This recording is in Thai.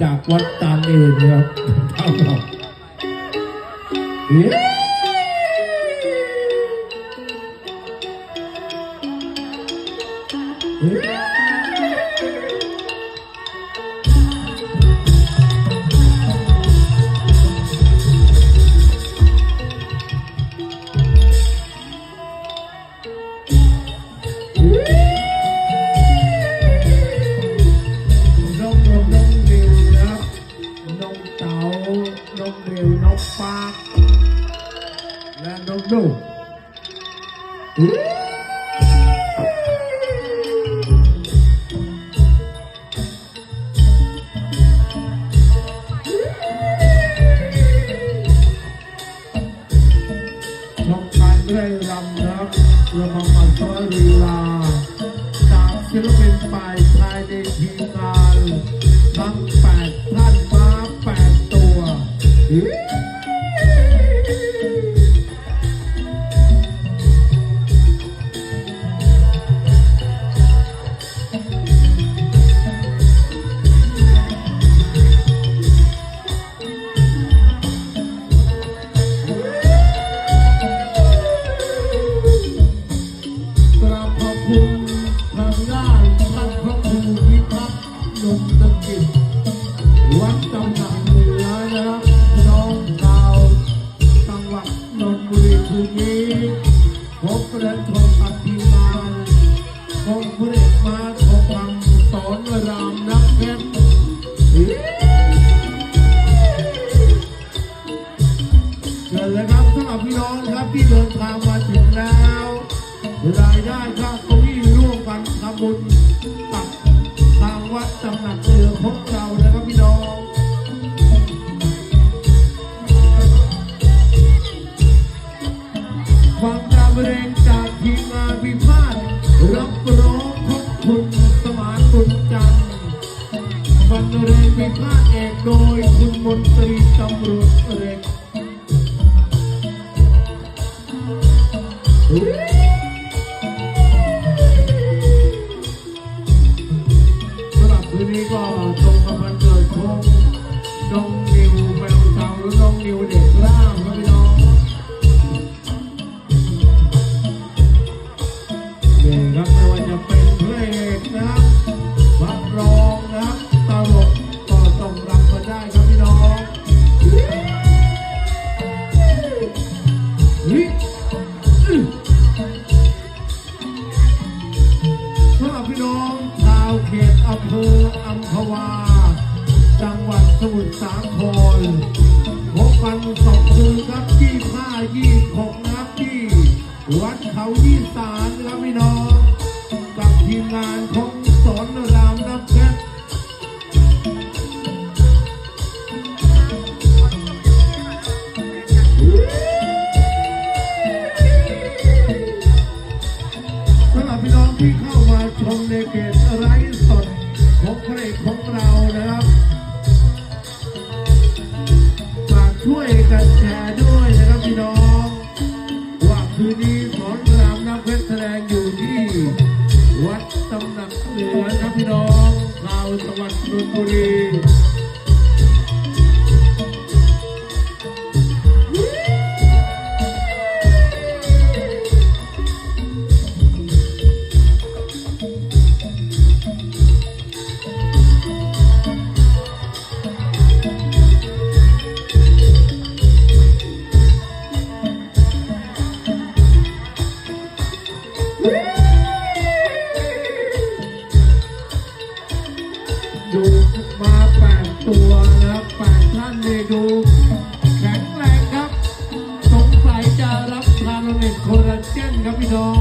จากวัดตานีนะครับท่านบอกเฮ้ย ดุชมการเร่รำครับระบำปันต้อยลีลาจากศิลปินฝ่ายชายในทีมงานทั้งแปดท่านมาแปดตัว เชิญเลยครับสำหรับพี่น้องครับที่เดินทางมาถึงแล้วรายได้ค่าเก้าอี้ร่วมกันทำบุญกับทางวัดตำหนักเรือพวกเรานะครับพี่น้องความดาวเรงจากทีมงานพิพาทรับร้องขอบคุณสมานบุญจันทร์บรรเลงพิพาทเอกโดยคุณมนตรีตำรวจ เอกสำหรับคืนนี้ก็ตรงกับวันเกิดของ เขตอำเภออัมพวา จังหวัดสมุทรสาครพบกันสองคืนครับที่ห้ายี่หก ที่เข้ามาชมในเกตไร้สดของพระเอกของเรานะครับฝากช่วยกันแชร์ด้วยนะครับพี่น้องว่าคืนนี้สอนรามน้ำเพชรแสดงอยู่ที่วัดตำหนักเหนือครับพี่น้องชาวจังหวัดนนทบุรี olvidó.